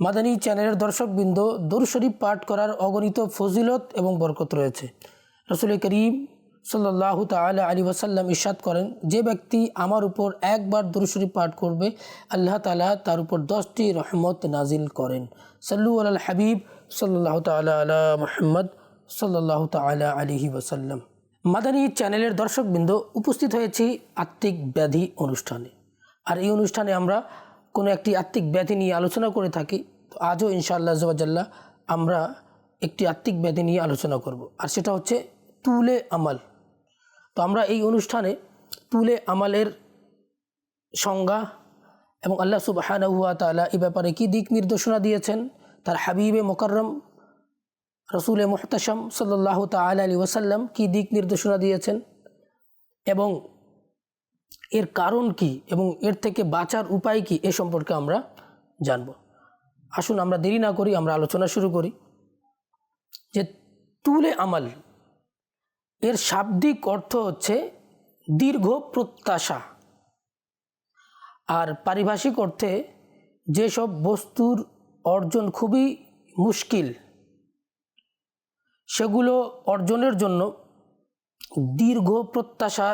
মাদানী চ্যানেলের দর্শকবৃন্দ দরুদ শরীফ পাঠ করার অগণিত ফজিলত এবং বরকত রয়েছে। রসুল করিম সাল্লাহ তালা আলী ওয়াসাল্লাম ইশাদ করেন, যে ব্যক্তি আমার উপর একবার দরুদ শরীফ পাঠ করবে, আল্লাহ তালা তার উপর দশটি রহমত নাজিল করেন। সাল্লু আল হাবিব সাল্লাহ তালা আলা মোহাম্মদ সাল্লাহ তালা আলিহি ওয়াসাল্লাম। মাদানী চ্যানেলের দর্শকবৃন্দ, উপস্থিত হয়েছি আত্মিক ব্যাধি অনুষ্ঠানে। আর এই অনুষ্ঠানে আমরা কোনো একটি আত্মিক ব্যাধি নিয়ে আলোচনা করে থাকি। তো আজও ইনশাআল্লাহ জবাজাল্লাহ আমরা একটি আত্মিক ব্যাধি নিয়ে আলোচনা করব। আর সেটা হচ্ছে তুলে আমাল। তো আমরা এই অনুষ্ঠানে তুলে আমালের সংজ্ঞা এবং আল্লাহ সুবাহানহুয়া তালা এই ব্যাপারে কী দিক নির্দেশনা দিয়েছেন, তার হাবিবে মোকাররম, রসুল মোহতাসম সাল্লাহ তাল আলী ওসাল্লাম কী দিক নির্দেশনা দিয়েছেন এবং এর কারণ কি এবং এর থেকে বাঁচার উপায় কি এ সম্পর্কে আমরা জানব। আসুন আমরা দেরি না করি, আমরা আলোচনা শুরু করি। যে তুলে আমাল, এর শাব্দিক অর্থ হচ্ছে দীর্ঘ প্রত্যাশা। আর পারিভাষিক অর্থে যেসব বস্তুর অর্জন খুবই মুশকিল, সেগুলো অর্জনের জন্য দীর্ঘ প্রত্যাশা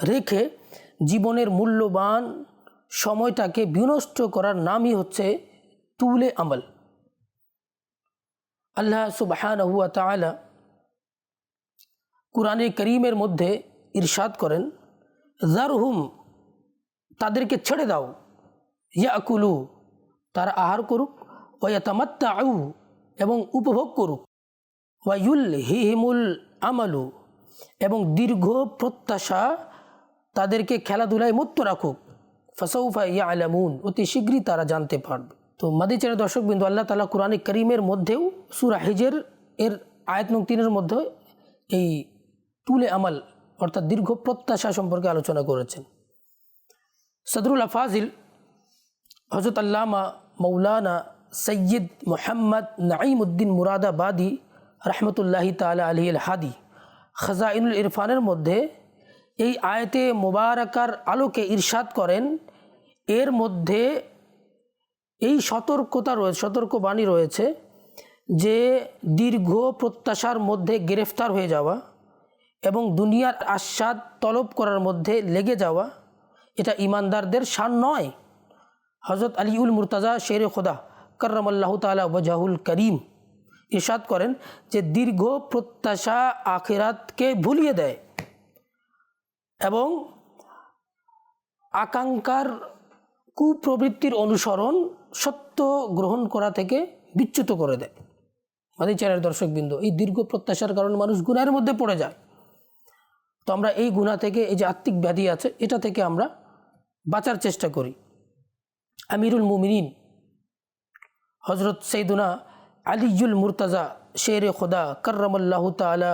রেখে জীবনের মূল্যবান সময়টাকে বিনষ্ট করার নামই হচ্ছে তুলে আমল আল্লাহ সুবাহান হুয়া তালা কোরআনে করিমের মধ্যে ইরশাদ করেন জারহুম তাদেরকে ছেড়ে দাও ইয়াকুলু তারা আহার করুক ওয়াতামাত্তা আউ এবং উপভোগ করুক ওয়াইউল হিহিমুল আমালু এবং দীর্ঘ প্রত্যাশা তাদেরকে খেলাধুলায় মুক্ত রাখুক ফসৌফা ইয়া আলামুন অতি শীঘ্রই তারা জানতে পারবে তো মাদিচের দর্শক বিন্দু, আল্লাহ তালা কোরআন করিমের মধ্যেও সুরা হিজের এর আয়াত নং তিনের মধ্যে এই তুলে আমাল অর্থাৎ দীর্ঘ প্রত্যাশা সম্পর্কে আলোচনা করেছেন। সদরুল আফাজিল হজরত আল্লামা মৌলানা সৈয়দ মোহাম্মদ নাঈমুদ্দিন মুরাদাবাদী রহমতুল্লাহি তালা আলী আল হাদি খাজাইনুল ইরফানের মধ্যে এই আয়তে মোবারকার আলোকে ইরশাদ করেন। এর মধ্যে এই সতর্কতা রয়েছে সতর্কবাণী রয়েছে যে দীর্ঘ প্রত্যাশার মধ্যে গ্রেফতার হয়ে যাওয়া এবং দুনিয়ার আস্বাদ তলব করার মধ্যে লেগে যাওয়া, এটা ইমানদারদের শান নয়। হজরত আলিউল মুরতাজা, শের খোদা করমাল্লাহ তালা ওজাহুল করিম ইরশাদ করেন যে দীর্ঘ প্রত্যাশা আখেরাতকে ভুলিয়ে দেয় এবং আকাঙ্ক্ষার কুপ্রবৃত্তির অনুসরণ সত্য গ্রহণ করা থেকে বিচ্যুত করে দেয়। মাদি চ্যানেল দর্শকবৃন্দ, এই দীর্ঘ প্রত্যাশার কারণে মানুষ গুণের মধ্যে পড়ে যায়। তো আমরা এই গুণা থেকে, এই যে আত্মিক ব্যাধি আছে, এটা থেকে আমরা বাঁচার চেষ্টা করি। আমিরুল মুমিনিন হজরত সৈদুনা আলিজুল মুরতাজা, শের খোদা করমল্লাহ তালা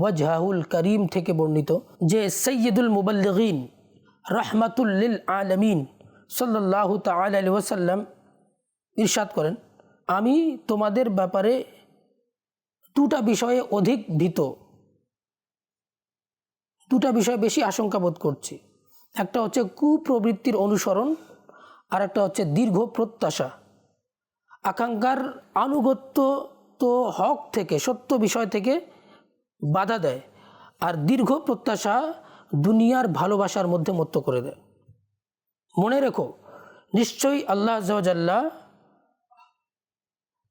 ওয়াজহাউল করিম থেকে বর্ণিত, যে সৈয়দুল মুবল্লিগিন রহমাতুল্লিল আলমিন সাল্লাহ তালি ওসাল্লাম ইরশাদ করেন, আমি তোমাদের ব্যাপারে দুটা বিষয়ে অধিক ভীত। দুটা বিষয়ে বেশি আশঙ্কা বোধ করছি। একটা হচ্ছে কুপ্রবৃত্তির অনুসরণ, আর একটা হচ্ছে দীর্ঘ প্রত্যাশা। আকাঙ্ক্ষার আনুগত্য তো হক থেকে, সত্য বিষয় থেকে বাধা দেয়, আর দীর্ঘ প্রত্যাশা দুনিয়ার ভালোবাসার মধ্যে মত্ত করে দেয়। মনে রেখো, নিশ্চয়ই আল্লাহ জওয়াজাল্লাহ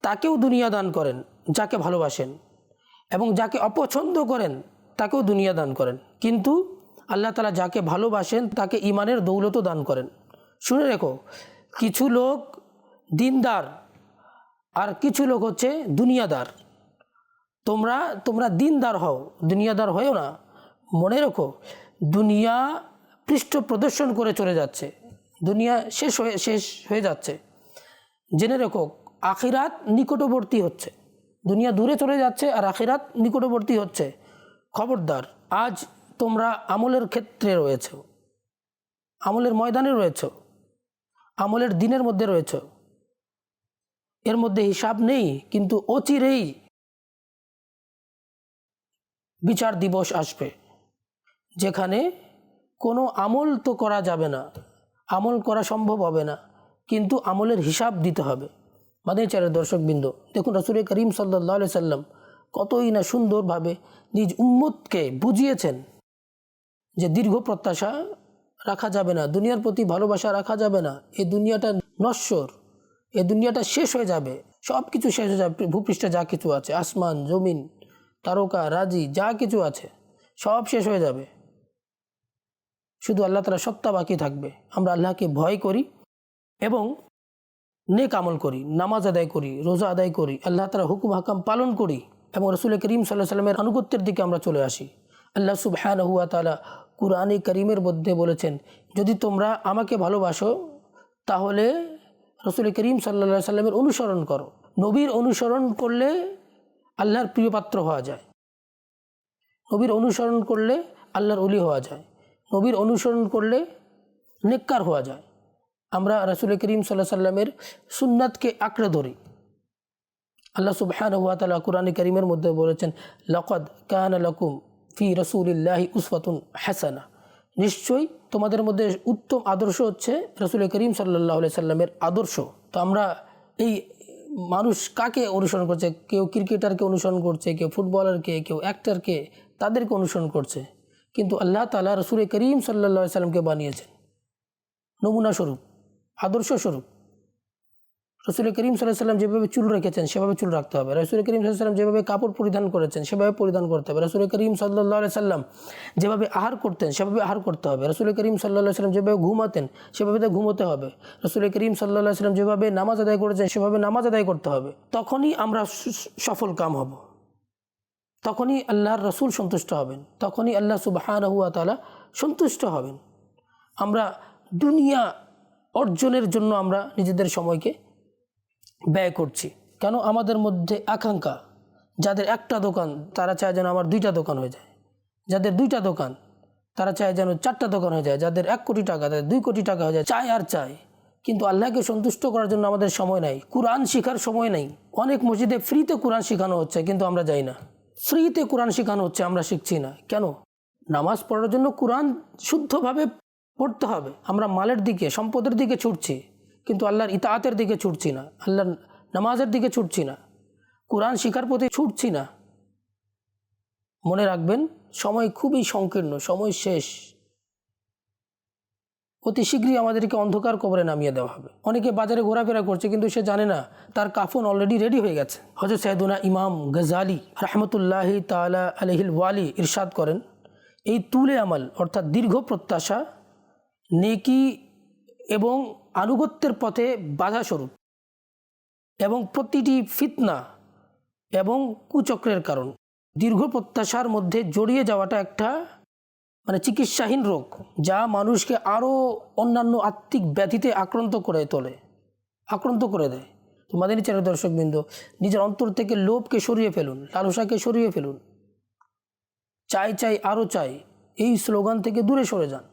তাকেও দুনিয়া দান করেন, যাকে ভালোবাসেন এবং যাকে অপছন্দ করেন, তাকেও দুনিয়া দান করেন। কিন্তু আল্লাহ তালা যাকে ভালোবাসেন, তাকে ইমানের দৌলতও দান করেন। শুনে রেখো, কিছু লোক দিনদার আর কিছু লোক হচ্ছে দুনিয়াদার। তোমরা তোমরা দিনদার হও, দুনিয়াদার হয়েও না। মনে রেখো, দুনিয়া পৃষ্ঠ প্রদর্শন করে চলে যাচ্ছে। দুনিয়া শেষ হয়ে শেষ হয়ে যাচ্ছে। জেনে রেখো আখিরাত নিকটবর্তী হচ্ছে। দুনিয়া দূরে চলে যাচ্ছে আর আখিরাত নিকটবর্তী হচ্ছে। খবরদার, আজ তোমরা আমলের ক্ষেত্রে রয়েছে। আমলের ময়দানে রয়েছ। আমলের দিনের মধ্যে রয়েছ। এর মধ্যে হিসাব নেই, কিন্তু অচিরেই বিচার দিবস আসবে। যেখানে কোনো আমল তো করা যাবে না, আমল করা সম্ভব হবে না, কিন্তু আমলের হিসাব দিতে হবে। মাদের চারের দর্শকবৃন্দ, দেখুন রসুল করিম সাল্লাহ সাল্লাম কতই না সুন্দরভাবে নিজ উম্মতকে বুঝিয়েছেন যে দীর্ঘ প্রত্যাশা রাখা যাবে না, দুনিয়ার প্রতি ভালোবাসা রাখা যাবে না, এ দুনিয়াটা নশ্বর, এ দুনিয়াটা শেষ হয়ে যাবে সব কিছু শেষ হয়ে যাবে, ভূপৃষ্ঠে যা কিছু আছে, আসমান, জমিন, তারকা, রাজি, যা কিছু আছে, সব শেষ হয়ে যাবে। শুধু আল্লাহ তালা সত্তা বাকি থাকবে, আমরা আল্লাহকে ভয় করি এবং নেক আমল করি, নামাজ আদায় করি, রোজা আদায় করি, আল্লাহ তালা হুকুম, হাকাম পালন করি এবং রসুল করিম সাল্লাহ সাল্লামের আনুগত্যের দিকে আমরা চলে আসি। আল্লাহ সুবহান হুয়া তালা কুরআনে করিমের মধ্যে বলেছেন, যদি তোমরা আমাকে ভালোবাসো, তাহলে রসুল করিম সাল্লা সাল্লামের অনুসরণ করো। নবীর অনুসরণ করলে আল্লাহর প্রিয়পাত্র হওয়া যায়। নবীর অনুসরণ করলে আল্লাহর অলি হওয়া যায়। নবীর অনুসরণ করলে নেককার হওয়া যায়। আমরা রসুল করিম সাল্লাহ সাল্লামের সুন্নাতকে আঁকড়ে ধরি। আল্লাহ সুবহান কুরআন করিমের মধ্যে বলেছেন, লকদ কান লকুম ফি রসুলিল্লাহি উসফাতুন হাসানা। নিশ্চয়ই তোমাদের মধ্যে উত্তম আদর্শ হচ্ছে রসুল করিম সাল্লাহ সাল্লামের আদর্শ। তো আমরা এই মানুষ কাকে অনুসরণ করছে? কেউ ক্রিকেটারকে অনুসরণ করছে, কেউ ফুটবলারকে, কেউ অ্যাক্টারকে, তাদেরকে অনুসরণ করছে। কিন্তু আল্লাহ তালা রসুল করিম সাল্লা সাল্লামকে বানিয়েছেন। নমুনা আদর্শ স্বরূপ। রসুল করিম সাল্লাহ সাল্লাম যেভাবে চুল রেখেছেন, সেভাবে চুল রাখতে হবে। রসুল করিম সাল্লাম যেভাবে কাপড় পরিধান করেছেন, সেভাবে পরিধান করতে হবে। রসুল করিম সাল্লাহ সাল্লাম যেভাবে আহার করতেন, সেভাবে আহার করতে হবে। রসুল করিম সাল্লাহ সাল্লাম যেভাবে ঘুমাতেন, সেভাবে তো ঘুমোতে হবে। রসুল করিম সাল্লাহ সাল্লাম যেভাবে নামাজ আদায় করেছেন, সেভাবে নামাজ আদায় করতে হবে। তখনই আমরা সফল কাম হব। তখনই আল্লাহর রসুল সন্তুষ্ট হবেন। তখনই আল্লাহ তালা সন্তুষ্ট হবেন। আমরা দুনিয়া অর্জনের জন্য আমরা নিজেদের সময়কে ব্যয় করছি। কেন? আমাদের মধ্যে আকাঙ্ক্ষা। যাদের একটা দোকান, তারা চায় যেন আমার দুইটা দোকান হয়ে যায়। যাদের দুইটা দোকান, তারা চায় যেন চারটা দোকান হয়ে যায়। যাদের এক কোটি টাকা, তাদের দুই কোটি টাকা হয়ে যায়। চায় আর চায়। কিন্তু আল্লাহকে সন্তুষ্ট করার জন্য আমাদের সময় নাই। কোরআন শেখার সময় নেই। অনেক মসজিদে ফ্রিতে কোরআন শেখানো হচ্ছে, কিন্তু আমরা যাই না। ফ্রিতে কোরআন শেখানো হচ্ছে, আমরা শিখছি না। কেন? নামাজ পড়ার জন্য কোরআন শুদ্ধভাবে পড়তে হবে। আমরা মালের দিকে, সম্পদের দিকে ছুটছি, কিন্তু আল্লাহর ইতাহাতের দিকে ছুটছি না, আল্লাহর নামাজের দিকে ছুটছি না, কোরআন শিখার প্রতি ছুটছি না। মনে রাখবেন, সময় খুবই সংকীর্ণ, সময় শেষ। অতি শীঘ্রই আমাদেরকে অন্ধকার কবরে নামিয়ে দেওয়া হবে। অনেকে বাজারে ঘোরাফেরা করছে, কিন্তু সে জানে না, তার কাফন অলরেডি রেডি হয়ে গেছে। হজরত সাইদুনা ইমাম গজালি রহমতুল্লাহ তালা আলহিল ওয়ালি ইরশাদ করেন, এই তুলে আমল অর্থাৎ দীর্ঘ প্রত্যাশা নেকি এবং আনুগত্যের পথে বাধা স্বরূপ এবং প্রতিটি ফিতনা এবং কুচক্রের কারণ। দীর্ঘ প্রত্যাশার মধ্যে জড়িয়ে যাওয়াটা একটা মানে চিকিৎসাহীন রোগ, যা মানুষকে আরও অন্যান্য আত্মিক ব্যাধিতে আক্রান্ত করে তোলে, আক্রান্ত করে দেয়। তো মাদানী চারের দর্শকবৃন্দ, নিজের অন্তর থেকে লোভকে সরিয়ে ফেলুন, লালসাকে সরিয়ে ফেলুন। চাই চাই, আরও চাই, এই স্লোগান থেকে দূরে সরে যান।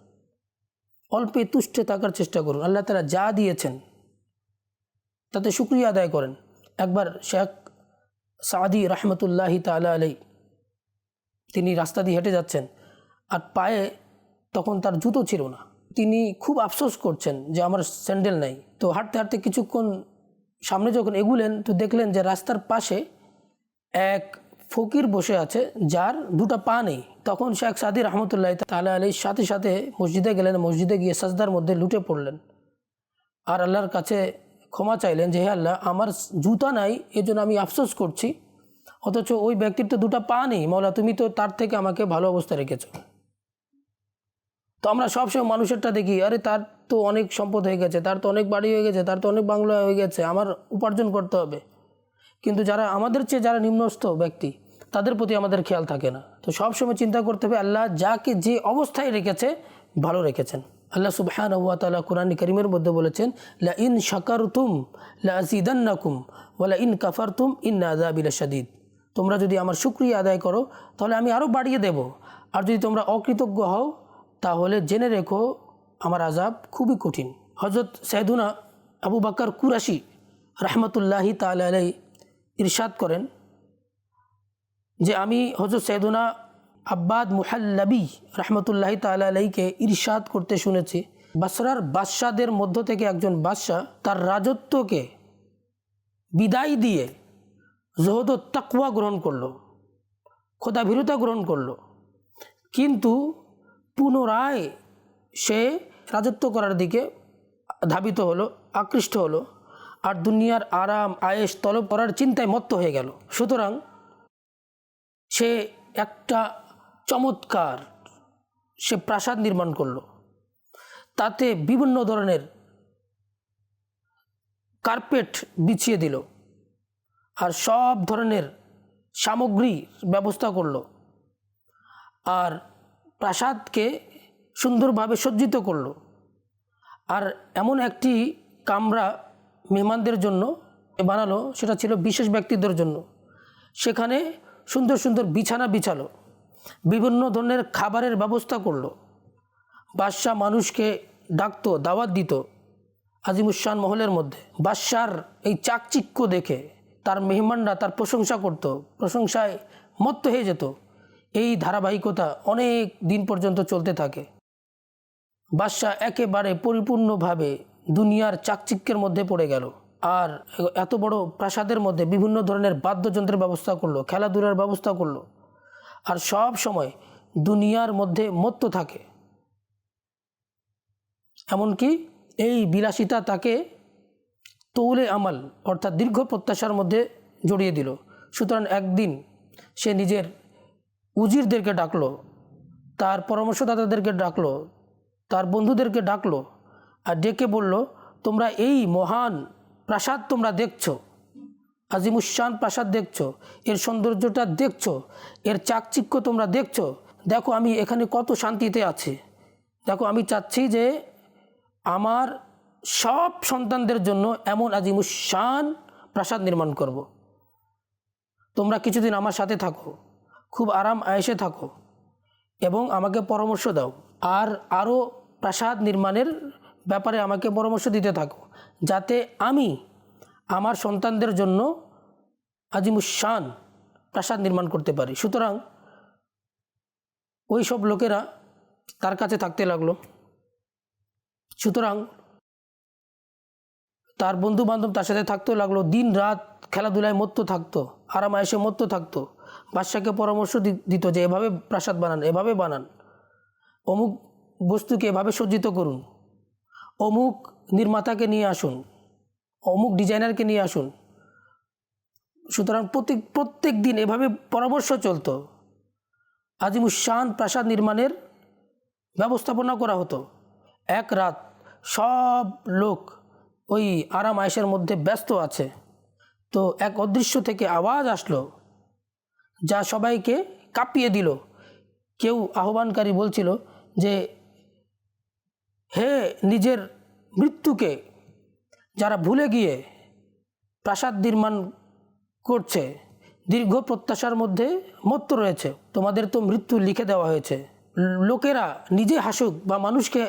অল্পে তুষ্টে থাকার চেষ্টা করুন। আল্লাহ তালা যা দিয়েছেন, তাতে শুক্রিয়া আদায় করেন। একবার শেখ সাদি রহমতুল্লাহি তালা আলাই তিনি রাস্তা দিয়ে হেঁটে যাচ্ছেন, আর পায়ে তখন তার জুতো ছিল না। তিনি খুব আফসোস করছেন যে আমার স্যান্ডেল নাই। তো হাঁটতে হাঁটতে কিছুক্ষণ সামনে যখন এগুলেন, তো দেখলেন যে রাস্তার পাশে এক ফকির বসে আছে, যার দুটা পা নেই। তখন শেখ সাদি রহমতুল্লাহ তালা আলীর সাথে সাথে মসজিদে গেলেন, মসজিদে গিয়ে সাজদার মধ্যে লুটে পড়লেন। আর আল্লাহর কাছে ক্ষমা চাইলেন যে, হে আল্লাহ, আমার জুতা নাই, এজন্য আমি আফসোস করছি। অথচ ওই ব্যক্তির তো দুটো পা নেই। মৌলা, তুমি তো তার থেকে আমাকে ভালো অবস্থা রেখেছো। তো আমরা সবসময় মানুষেরটা দেখি, আরে তার তো অনেক সম্পদ হয়ে গেছে, তার তো অনেক বাড়ি হয়ে গেছে, তার তো অনেক বাংলা হয়ে গেছে, আমার উপার্জন করতে হবে। কিন্তু যারা আমাদের চেয়ে, যারা নিম্নস্থ ব্যক্তি তাদের প্রতি আমাদের খেয়াল থাকে না। তো সবসময় চিন্তা করতে হবে, আল্লাহ যাকে যে অবস্থায় রেখেছে, ভালো রেখেছেন। আল্লাহ সুবহান ওয়া তাআলা কোরআন করিমের মধ্যে বলেছেন লা ইন শাকারতুম লা আজিদান্নাকুম ওয়া লা ইন কাফারতুম ইন্না আযাবি লাশাদীদ তোমরা যদি আমার শুকরিয়া আদায় করো, তাহলে আমি আরও বাড়িয়ে দেব। আর যদি তোমরা অকৃতজ্ঞ হও, তাহলে জেনে রেখো, আমার আজাব খুবই কঠিন। হজরত সাইদুনা আবু বাক্কার কুরাশি রহমতুল্লাহি তাআলা আলাই ইরশাদ করেন যে আমি হজরত সৈদুনা আব্বাদ মুহাল্লাবি রহমতুল্লাহি আলাইকে ইরশাদ করতে শুনেছি, বাসরার বাদশাদের মধ্য থেকে একজন বাদশাহ তার রাজত্বকে বিদায় দিয়ে জহদ ও তাকওয়া গ্রহণ করল, খোদা ভীরতা গ্রহণ করল। কিন্তু পুনরায় সে রাজত্ব করার দিকে ধাবিত হলো, আকৃষ্ট হলো, আর দুনিয়ার আরাম আয়েস তলব করার চিন্তায় মত্ত হয়ে গেল। সুতরাং সে একটা চমৎকার সে প্রাসাদ নির্মাণ করল। তাতে বিভিন্ন ধরনের কার্পেট বিছিয়ে দিল আর সব ধরনের সামগ্রী ব্যবস্থা করল আর প্রাসাদকে সুন্দরভাবে সজ্জিত করল। আর এমন একটি কামরা মেহমানদের জন্য বানালো, সেটা ছিল বিশেষ ব্যক্তিদের জন্য। সেখানে সুন্দর সুন্দর বিছানা বিছালো, বিভিন্ন ধরনের খাবারের ব্যবস্থা করল। বাদশাহ মানুষকে ডাকতো, দাওয়াত দিত আজিমুসান মহলের মধ্যে। বাদশার এই চাকচিক্য দেখে তার মেহমানরা তার প্রশংসা করত, প্রশংসায় মত্ত হয়ে যেত। এই ধারাবাহিকতা অনেক দিন পর্যন্ত চলতে থাকে। বাদশাহ একেবারে পরিপূর্ণভাবে দুনিয়ার চাকচিক্যের মধ্যে পড়ে গেল। আর এত বড় প্রাসাদের মধ্যে বিভিন্ন ধরনের বাদ্যযন্ত্রের ব্যবস্থা করল, খেলাধুলার ব্যবস্থা করল। আর সব সময় দুনিয়ার মধ্যে মত্ত থাকে। এমনকি এই বিলাসিতা তাকে তৌলে আমাল অর্থাৎ দীর্ঘ প্রত্যাশার মধ্যে জড়িয়ে দিল। সুতরাং একদিন সে নিজের উজিরদেরকে ডাকলো, তার পরামর্শদাতাদেরকে ডাকলো, তার বন্ধুদেরকে ডাকলো আর ডেকে বলল, তোমরা এই মহান প্রাসাদ তোমরা দেখছ। আজিমুসান প্রাসাদ দেখছ, এর সৌন্দর্যটা দেখছ, এর চাকচিক্য তোমরা দেখছ। দেখো, আমি এখানে কত শান্তিতে আছি। দেখো, আমি চাচ্ছি যে আমার সব সন্তানদের জন্য এমন আজিমুসান প্রাসাদ নির্মাণ করব। তোমরা কিছুদিন আমার সাথে থাকো, খুব আরাম আয়েসে থাকো এবং আমাকে পরামর্শ দাও। আর আরও প্রাসাদ নির্মাণের ব্যাপারে আমাকে পরামর্শ দিতে থাকো। যাতে আমি আমার সন্তানদের জন্য আজিমুসান প্রাসাদ নির্মাণ করতে পারি। সুতরাং ওই সব লোকেরা তার কাছে থাকতে লাগল। সুতরাং তার বন্ধু বান্ধব তার সাথে থাকতেও লাগল। দিন রাত খেলাধুলায় মত্ত থাকতো আরাম আয়েসে মত্ত থাকতো। বাদশাকে পরামর্শ দিত যে, এভাবে প্রাসাদ বানান, এভাবে বানান। অমুক বস্তুকে এভাবে সজ্জিত করুন। অমুক নির্মাতাকে নিয়ে আসুন, অমুক ডিজাইনারকে নিয়ে আসুন। সুতরাং প্রত্যেক প্রত্যেক দিন এভাবে পরামর্শ চলতো। আজিমুসান প্রাসাদ নির্মাণের ব্যবস্থাপনা করা হতো। এক রাত সব লোক ওই আরাম আয়েসের মধ্যে ব্যস্ত আছে। তো এক অদৃশ্য থেকে আওয়াজ আসলো, যা সবাইকে কাঁপিয়ে দিল। কেউ আহ্বানকারী বলছিল যে হে নিজের মৃত্যুকে যারা ভুলে গিয়ে প্রাসাদ নির্মাণ করছে, দীর্ঘ প্রত্যাশার মধ্যে মত্ত রয়েছে। তোমাদের তো মৃত্যু লিখে দেওয়া হয়েছে। লোকেরা নিজে হাসুক বা মানুষকে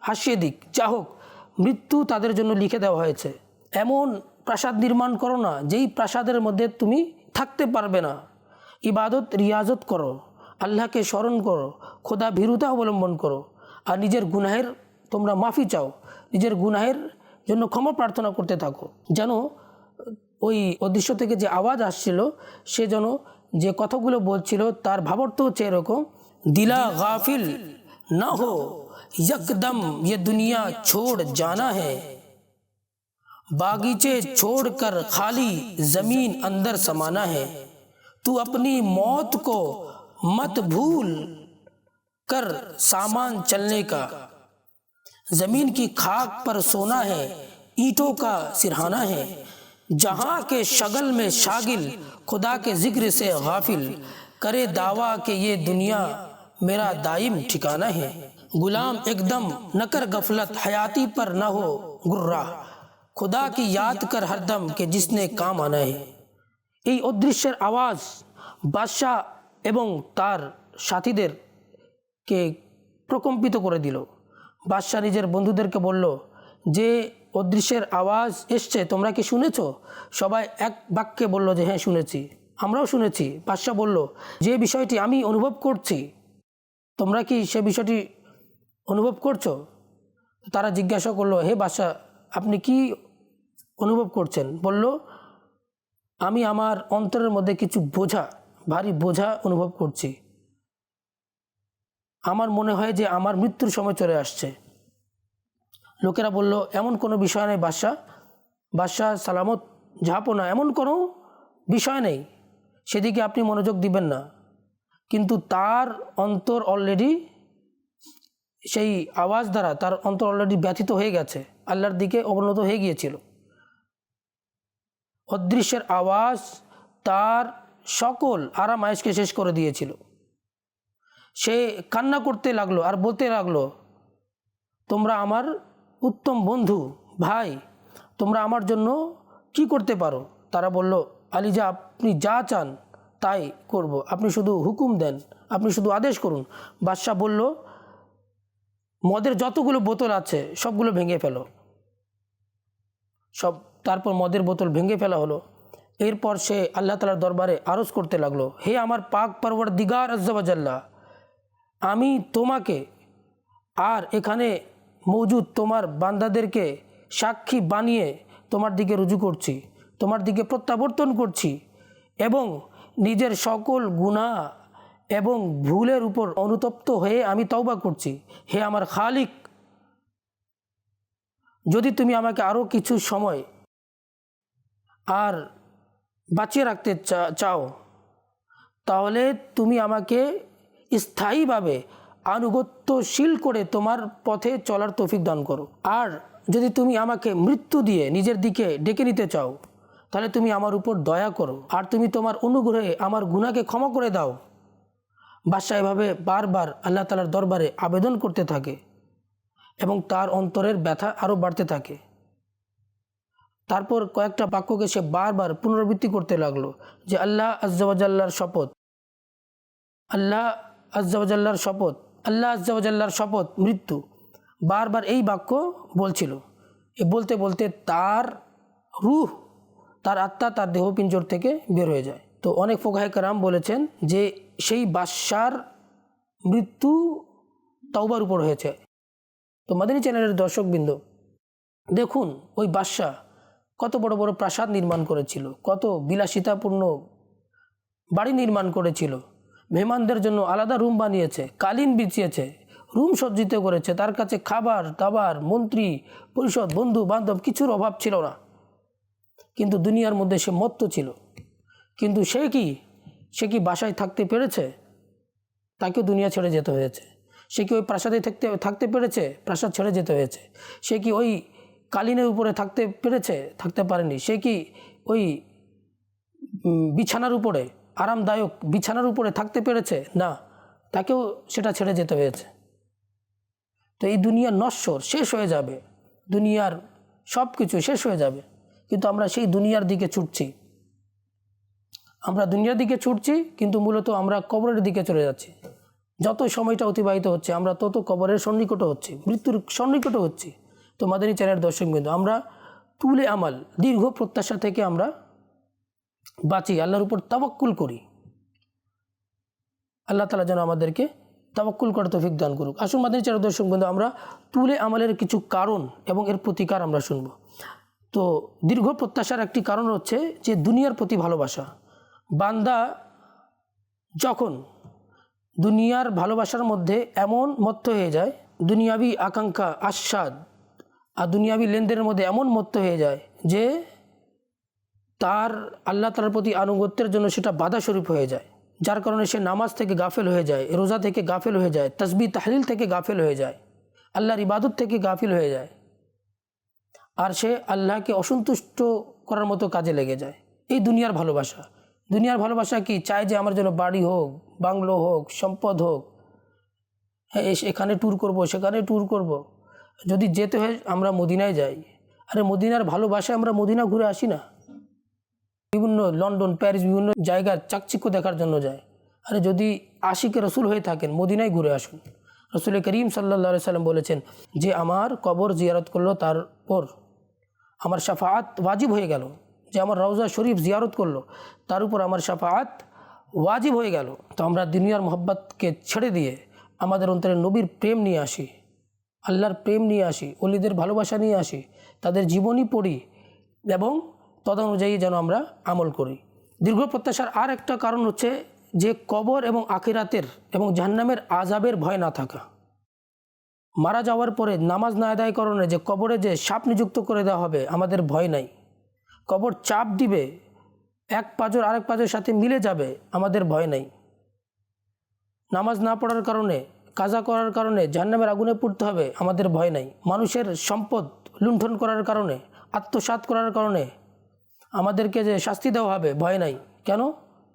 হাসিয়ে দিক, যা হোক, মৃত্যু তাদের জন্য লিখে দেওয়া হয়েছে। এমন প্রাসাদ নির্মাণ করো না, যেই প্রাসাদের মধ্যে তুমি থাকতে পারবে না। ইবাদত, রিয়াজত করো। আল্লাহকে স্মরণ করো। খোদা ভীরুতা অবলম্বন করো। আর নিজের গুনাহের তোমরা মাফি চাও নিজের গুনাহের জন্য ক্ষমা প্রার্থনা করতে থাকো যেন ওই অদৃশ্য থেকে যে আওয়াজ আসছিল সে যেন যে কথাগুলো বলছিল তার ভাবার্থ হচ্ছে এরকম দিলা গাফিল না হো यकदम ये दुनिया छोड़ जाना है बागीचे छोड़कर खाली जमीन अंदर समाना है तू अपनी मौत को मत भूल कर सामान चलने का जमीन की खाक पर सोना है ईंटों का सिरहाना है जहां के शगल में शागिल खुदा के जिक्र से गाफिल करे दावा कि ये दुनिया मेरा दाइम ठिकाना है गुलाम एकदम न कर गफलत हयाती पर न हो गुर्रा खुदा की याद कर हरदम के जिसने काम आना है এই অদৃশ্যের আওয়াজ বাদশাহ এবং তার সাথীদেরকে প্রকম্পিত করে দিল বাদশাহ নিজের বন্ধুদেরকে বলল, যে অদৃশ্যের আওয়াজ এসছে, তোমরা কি শুনেছ? সবাই এক বাক্যে বলল যে হ্যাঁ শুনেছি। আমরাও শুনেছি। বাদশাহ বলল, যে বিষয়টি আমি অনুভব করছি, তোমরা কি সে বিষয়টি অনুভব করছ? তারা জিজ্ঞাসা করল, হে বাদশাহ, আপনি কি অনুভব করছেন? বলল, আমি আমার অন্তরের মধ্যে কিছু বোঝা, ভারী বোঝা অনুভব করছি। আমার মনে হয় যে আমার মৃত্যুর সময় চলে আসছে। লোকেরা বলল, এমন কোনো বিষয় নেই বাদশাহ। বাদশাহ সালামত ঝাপনা এমন কোনো বিষয় নেই। সেদিকে আপনি মনোযোগ দিবেন না। কিন্তু তার অন্তর অলরেডি সেই আওয়াজ দ্বারা তার অন্তর অলরেডি ব্যথিত হয়ে গেছে। আল্লাহর দিকে অবনত হয়ে গিয়েছিল। অদৃশ্যের আওয়াজ তার সকল আরাম আয়েসকে শেষ করে দিয়েছিল। সে কান্না করতে লাগল আর বলতে লাগল, তোমরা আমার উত্তম বন্ধু, ভাই, তোমরা আমার জন্য কি করতে পারো? তারা বলল আলিজা আপনি যা চান তাই করব। আপনি শুধু হুকুম দেন, আপনি শুধু আদেশ করুন। বাদশাহ বলল, মদের যতগুলো বোতল আছে সবগুলো ভেঙে ফেলো। সব, তারপর মদের বোতল ভেঙে ফেলা হলো। এরপর সে আল্লাহ তালার দরবারে আরজ করতে লাগল, হে আমার পাক পরবর দিগার আজ্জাবাজাল্লাহ আমি তোমাকে আর এখানে মজুদ তোমার বান্দাদেরকে সাক্ষী বানিয়ে তোমার দিকে রুজু করছি, তোমার দিকে প্রত্যাবর্তন করছি এবং নিজের সকল গুণা এবং ভুলের উপর অনুতপ্ত হয়ে আমি তওবা করছি। হে আমার খালিক, যদি তুমি আমাকে আরও কিছু সময় আর বাঁচিয়ে রাখতে চাও, তাহলে তুমি আমাকে স্থায়ীভাবে আনুগত্যশীল করে তোমার পথে চলার তৌফিক দান করো। আর যদি তুমি আমাকে মৃত্যু দিয়ে নিজের দিকে ডেকে নিতে চাও, তাহলে তুমি আমার উপর দয়া করো। আর তুমি তোমার অনুগ্রহে আমার গুণাকে ক্ষমা করে দাও। বাদশাহ এভাবে বারবার আল্লাহ তালার দরবারে আবেদন করতে থাকে এবং তার অন্তরের ব্যথা আরও বাড়তে থাকে। তারপর কয়েকটা বাক্যকে সে বারবার পুনরাবৃত্তি করতে লাগল যে আল্লাহ আজ্জাবাজাল্লার শপথ, আল্লাহ আজ্জাবাজাল্লার শপথ, আল্লাহ আজ্জাবাজাল্লার শপথ, মৃত্যু। বারবার এই বাক্য বলছিল। এ বলতে বলতে তার রুহ, তার আত্মা, তার দেহপিঞ্জর থেকে বের হয়ে যায়। তো অনেক ফোকাহে কারাম বলেছেন যে সেই বাদশার মৃত্যু তাওবার উপর হয়েছে। তো মাদিনী চ্যানেলের দর্শকবৃন্দ দেখুন ওই বাদশাহ কত বড় বড় প্রাসাদ নির্মাণ করেছিল, কত বিলাসিতাপূর্ণ বাড়ি নির্মাণ করেছিল। মেহমানদের জন্য আলাদা রুম বানিয়েছে, কালীন বিছিয়েছে, রুম সজ্জিত করেছে, তার কাছে খাবার, দাবার, মন্ত্রী, পরিষদ, বন্ধু, বান্ধব কিছুর অভাব ছিল না। কিন্তু দুনিয়ার মধ্যে সে মত্ত ছিল। কিন্তু সে কি? সে কি বাসায় থাকতে পেরেছে? তাকেও দুনিয়া ছেড়ে যেতে হয়েছে। সে কি ওই প্রাসাদে থাকতে থাকতে পেরেছে? প্রাসাদ ছেড়ে যেতে হয়েছে। সে কি ওই কালিনের উপরে থাকতে পেরেছে? থাকতে পারেনি। সে কি ওই বিছানার উপরে? আরামদায়ক বিছানার উপরে থাকতে পেরেছে? না, তাকেও সেটা ছেড়ে যেতে হয়েছে। তো এই দুনিয়া নশ্বর, শেষ হয়ে যাবে। দুনিয়ার সব কিছু শেষ হয়ে যাবে। কিন্তু আমরা সেই দুনিয়ার দিকে ছুটছি। আমরা দুনিয়ার দিকে ছুটছি, কিন্তু মূলত আমরা কবরের দিকে চলে যাচ্ছি। যত সময়টা অতিবাহিত হচ্ছে, আমরা তত কবরের সন্নিকট হচ্ছি। মৃত্যুর সন্নিকট হচ্ছি। তো মাদানী চ্যানেল দর্শক বিন্দু আমরা তুলে আমাল, দীর্ঘ প্রত্যাশা থেকে আমরা বাঁচি, আল্লাহর উপর তাবাক্কুল করি। আল্লাহ তালা যেন আমাদেরকে তাবাক্কুল করে তৌফিক দান করুক। আসুন মাদানী চ্যানেল দর্শক বিন্দু আমরা তুলে আমালের কিছু কারণ এবং এর প্রতিকার আমরা শুনব। তো দীর্ঘ প্রত্যাশার একটি কারণ হচ্ছে যে দুনিয়ার প্রতি ভালোবাসা। বান্দা যখন দুনিয়ার ভালোবাসার মধ্যে এমন মত্ত হয়ে যায়, দুনিয়াবি আকাঙ্ক্ষা আস্বাদ আর দুনিয়াবি লেনদেনের মধ্যে এমন মত্ত হয়ে যায় যে তার আল্লাহ তালার প্রতি আনুগত্যের জন্য সেটা বাধা স্বরূপ হয়ে যায়। যার কারণে সে নামাজ থেকে গাফেল হয়ে যায়, রোজা থেকে গাফেল হয়ে যায় তসবি তাহলিল থেকে গাফেল হয়ে যায়, আল্লাহর ইবাদত থেকে গাফিল হয়ে যায়। আর সে আল্লাহকে অসন্তুষ্ট করার মতো কাজে লেগে যায়। এই দুনিয়ার ভালোবাসা। দুনিয়ার ভালোবাসা কি? চায় যে আমার জন্য বাড়ি হোক, বাংলো হোক, সম্পদ হোক। হ্যাঁ এখানে ট্যুর করব, সেখানে ট্যুর করব। যদি যেতে হয়, আমরা মদিনায় যাই। আরে মদিনার ভালোবাসায় আমরা মদিনা ঘুরে আসি না? বিভিন্ন লন্ডন, প্যারিস বিভিন্ন জায়গার চাকচিক্য দেখার জন্য যায়। আরে যদি আশিকে রসুল হয়ে থাকেন, মদিনায় ঘুরে আসুন। রসুল করিম সাল্লা সাল্লাম বলেছেন যে, আমার কবর জিয়ারত করল তারপর আমার সাফাআত ওয়াজিব হয়ে গেল। যে, আমার রওজা শরীফ জিয়ারত করল, তার উপর আমার সাফাআত ওয়াজিব হয়ে গেল। তো আমরা দুনিয়ার মোহব্বতকে ছেড়ে দিয়ে আমাদের অন্তরে নবীর প্রেম নিয়ে আসি, আল্লাহর প্রেম নিয়ে আসি, অলিদের ভালোবাসা নিয়ে আসি, তাদের জীবনী পড়ি এবং তদনুযায়ী যেন আমরা আমল করি। দীর্ঘ প্রত্যাশার আর একটা কারণ হচ্ছে যে কবর এবং আখিরাতের এবং জাহান্নামের আজাবের ভয় না থাকা। মারা যাওয়ার পরে নামাজ না আদায়করণে যে কবরে যে সাপ নিযুক্ত করে দেওয়া হবে আমাদের ভয় নাই। কবর চাপ দিবে, এক পাজর আরেক পাজরের সাথে মিলে যাবে আমাদের ভয় নাই। নামাজ না পড়ার কারণে, কাজা করার কারণে, জাহান্নামের আগুনে পড়তে হবে আমাদের ভয় নাই। মানুষের সম্পদ লুণ্ঠন করার কারণে, আত্মসাৎ করার কারণে আমাদেরকে যে শাস্তি দেওয়া হবে, ভয় নাই। কেন?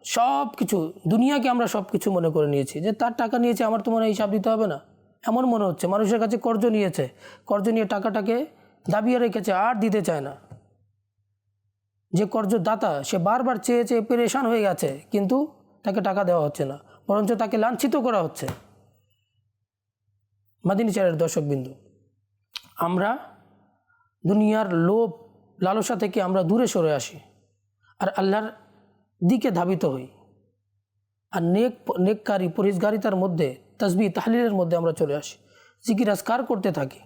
সব কিছু দুনিয়াকে আমরা সব কিছু মনে করে নিয়েছি। যে তার টাকা নিয়েছে, আমার তো মনে হয় হিসাব দিতে হবে না। এমন মনে হচ্ছে, মানুষের কাছে কর্জ নিয়েছে। কর্জ নিয়ে টাকাটাকে দাবিয়ে রেখেছে, আর দিতে চায় না। যে কর্জদাতা, সে বারবার চেয়ে চেয়ে পেরেশান হয়ে গেছে, কিন্তু তাকে টাকা দেওয়া হচ্ছে না। বরঞ্চ তাকে লাঞ্ছিত করা হচ্ছে। মাদিনী চারের দর্শকবিন্দু, আমরা দুনিয়ার লোভ লালসা থেকে আমরা দূরে সরে আসি আর আল্লাহর দিকে ধাবিত হই। আর নেক নেককারী পরিষ্কারিতার মধ্যে, তসবি, তাহলিলের মধ্যে আমরা চলে আসি। জিকির আসকার করতে থাকি।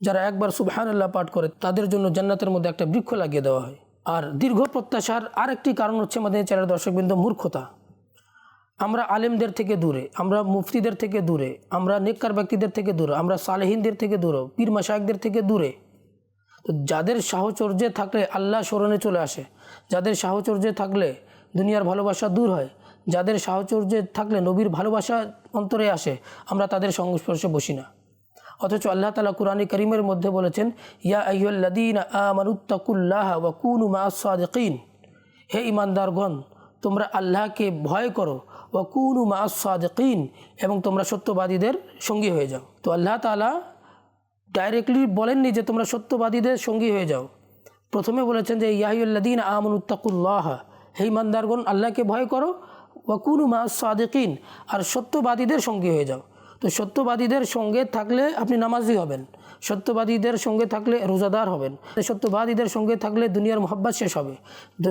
যারা একবার সুবহান আল্লাহ পাঠ করে, তাদের জন্য জান্নাতের মধ্যে একটা বৃক্ষ লাগিয়ে দেওয়া হয়। আর দীর্ঘ প্রত্যাশার আরেকটি কারণ হচ্ছে আমাদের চ্যানেল দর্শকবৃন্দ মূর্খতা। আমরা আলেমদের থেকে দূরে, আমরা মুফতিদের থেকে দূরে, আমরা নেককার ব্যক্তিদের থেকে দূরে, আমরা সালেহিনদের থেকে দূরে, পীর মাসায়কদের থেকে দূরে তো যাদের সাহচর্যে থাকলে আল্লাহ স্মরণে চলে আসে। যাদের সাহচর্যে থাকলে দুনিয়ার ভালোবাসা দূর হয়। যাদের সাহচর্যে থাকলে নবীর ভালোবাসা অন্তরে আসে, আমরা তাদের সংস্পর্শে বসি না। অথচ আল্লাহ তালা কুরআনী করিমের মধ্যে বলেছেন, ইয়া আইয়ুল্লাদিন আমানুত্তাকুল্লাহ ওয়া কুনু মা সাদিকিন। হে ইমানদারগণ তোমরা আল্লাহকে ভয় করো, ওয়া কুনু মা এবং তোমরা সত্যবাদীদের সঙ্গী হয়ে যাও। তো আল্লাহ তালা ডাইরেক্টলি বলেননি যে তোমরা সত্যবাদীদের সঙ্গী হয়ে যাও। প্রথমে বলেছেন যে ইয়াহিউল্লাদিন আমানুত্তাকুল্লাহ হে ইমানদারগণ, আল্লাহকে ভয় করো, ওয়াকুনু মা সাদেকিন আর সত্যবাদীদের সঙ্গী হয়ে যাও। তো সত্যবাদীদের সঙ্গে থাকলে আপনি নামাজি হবেন, সত্যবাদীদের সঙ্গে থাকলে রোজাদার হবেন, সত্যবাদীদের সঙ্গে থাকলে দুনিয়ার মোহাব্বত শেষ হবে,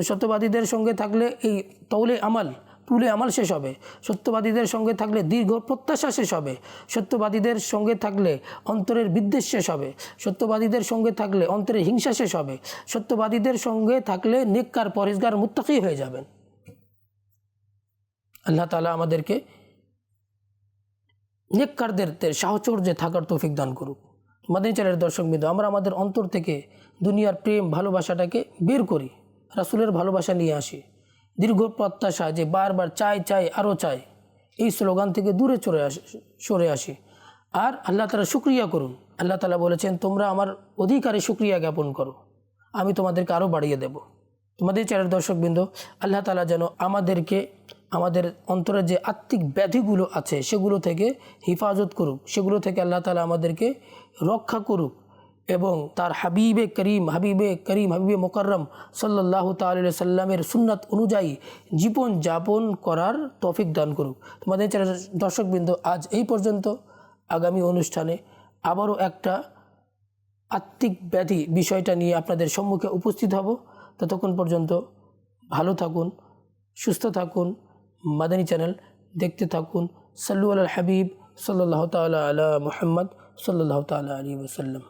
সত্যবাদীদের সঙ্গে থাকলে এই তৌলে আমাল তুলে আমাল শেষ হবে। সত্যবাদীদের সঙ্গে থাকলে দীর্ঘ প্রত্যাশা শেষ হবে। সত্যবাদীদের সঙ্গে থাকলে অন্তরের বিদ্বেষ শেষ হবে। সত্যবাদীদের সঙ্গে থাকলে অন্তরের হিংসা শেষ হবে। সত্যবাদীদের সঙ্গে থাকলে নেককার পরেশগার মুত্তাকি হয়ে যাবেন। আল্লাহ তালা আমাদেরকে নেককারদের সাহচর্যে থাকার তৌফিক দান করুক। মাদিনী চ্যানেলের দর্শকবৃন্দ আমরা আমাদের অন্তর থেকে দুনিয়ার প্রেম, ভালোবাসাটাকে বের করি, রাসুলের ভালোবাসা নিয়ে আসি। দীর্ঘ প্রত্যাশা যে বারবার চাই চাই আরও চাই। এই স্লোগান থেকে দূরে চলে আসি, সরে আসি। আর আল্লাহ তালা শুক্রিয়া করুন। আল্লাহ তালা বলেছেন, তোমরা আমার অধিকারে শুক্রিয়া জ্ঞাপন করো। আমি তোমাদেরকে আরও বাড়িয়ে দেব। তোমাদের চ্যানেল দর্শকবৃন্দ, আল্লাহ তালা যেন আমাদেরকে, আমাদের অন্তরে যে আত্মিক ব্যাধিগুলো আছে, সেগুলো থেকে হেফাজত করুক। সেগুলো থেকে আল্লাহ তালা আমাদেরকে রক্ষা করুক। এবং তার হাবিবে করিম হাবিবে করিম, হাবিবে মোকাররম সাল্লাহ সাল্লামের সুন্নাত অনুযায়ী জীবন যাপন করার তৌফিক দান করুক। তোমাদের দর্শকবৃন্দ, আজ এই পর্যন্ত। আগামী অনুষ্ঠানে আবারও একটা আত্মিক ব্যাধি বিষয়টা নিয়ে আপনাদের সম্মুখে উপস্থিত হব। ততক্ষণ পর্যন্ত ভালো থাকুন, সুস্থ থাকুন, মাদানী চ্যানেল দেখতে থাকুন। সাল্লু আল হাবিব সাল্লাহ তালা আলা মোহাম্মদ সাল্লাহ তালা আলী ওসাল্লাম